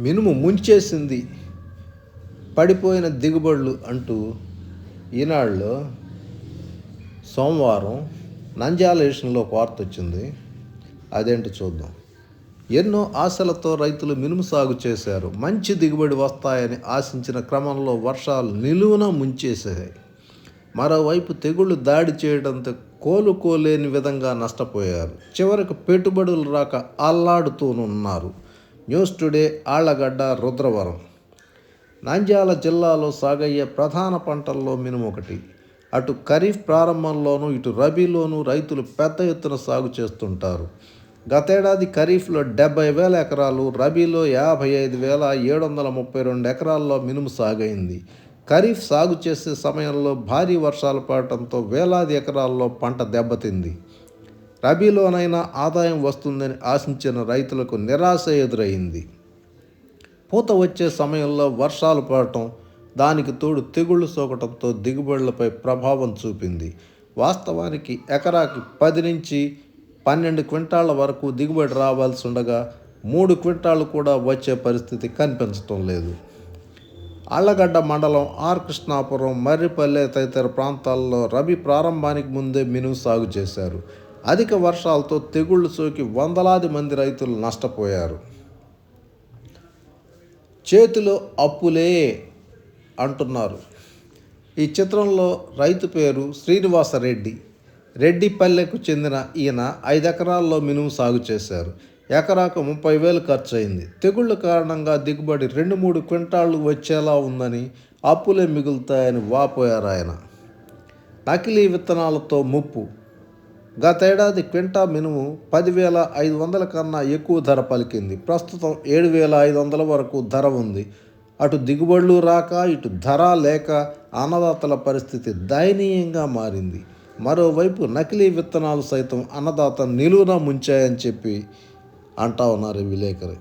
మినుము ముంచేసింది. పడిపోయిన దిగుబడులు అంటూ ఈనాడులో సోమవారం నంద్యాల విషయంలో ఒక వార్త వచ్చింది. అదేంటి చూద్దాం. ఎన్నో ఆశలతో రైతులు మినుము సాగు చేశారు. మంచి దిగుబడి వస్తాయని ఆశించిన క్రమంలో వర్షాలు నిలువున ముంచేసాయి మరోవైపు తెగుళ్ళు దాడి చేయడంతో కోలుకోలేని విధంగా నష్టపోయారు. చివరికి పెట్టుబడులు రాక అల్లాడుతూనున్నారు. News today Allagadda Rudravaram. Nandyal జిల్లాలో సాగయ్యే ప్రధాన పంటల్లో మినుము ఒకటి అటు ఖరీఫ్ ప్రారంభంలోనూ ఇటు రబీలోనూ రైతులు పెద్ద ఎత్తున సాగు చేస్తుంటారు. గతేడాది ఖరీఫ్లో డెబ్బై వేల ఎకరాలు రబీలో యాభై ఐదు వేల ఏడు వందల ముప్పై రెండు ఎకరాల్లో మినుము సాగైంది. ఖరీఫ్ సాగు చేసే సమయంలో భారీ వర్షాలు పడటంతో వేలాది ఎకరాల్లో పంట దెబ్బతింది. రబీలోనైనా ఆదాయం వస్తుందని ఆశించిన రైతులకు నిరాశ ఎదురైంది. పూత వచ్చే సమయంలో వర్షాలు పడటం దానికి తోడు తెగుళ్ళు సోకటంతో దిగుబడులపై ప్రభావం చూపింది. వాస్తవానికి ఎకరాకి పది నుంచి పన్నెండు క్వింటాళ్ళ వరకు దిగుబడి రావాల్సి ఉండగా మూడు క్వింటాళ్ళు కూడా వచ్చే పరిస్థితి కనిపించటం లేదు. ఆళ్ళగడ్డ మండలం ఆర్ కృష్ణాపురం మర్రిపల్లె తదితర ప్రాంతాల్లో రబీ ప్రారంభానికి ముందే మినుము సాగు చేశారు. అధిక వర్షాలతో తెగుళ్ళు సోకి వందలాది మంది రైతులు నష్టపోయారు. చేతిలో అప్పులే అంటున్నారు. ఈ చిత్రంలో రైతు పేరు శ్రీనివాసరెడ్డి. రెడ్డిపల్లెకు చెందిన ఈయన ఐదు ఎకరాల్లో మినుము సాగు చేశారు. ఎకరాకు ముప్పై వేలు ఖర్చు అయింది తెగుళ్ళ కారణంగా దిగుబడి రెండు మూడు క్వింటాళ్ళు వచ్చేలా ఉందని అప్పులే మిగులుతాయని వాపోయారు ఆయన నకిలీ విత్తనాలతో ముప్పు. గతేడాది క్వింటా మినుము పదివేల ఐదు వందల కన్నా ఎక్కువ ధర పలికింది. ప్రస్తుతం ఏడు వేల ఐదు వందల వరకు ధర ఉంది. అటు దిగుబడులు రాక ఇటు ధర లేక అన్నదాతల పరిస్థితి దయనీయంగా మారింది. మరోవైపు నకిలీ విత్తనాలు సైతం అన్నదాత నిలువున ముంచాయని చెప్పి అంటా ఉన్నారు విలేకరి.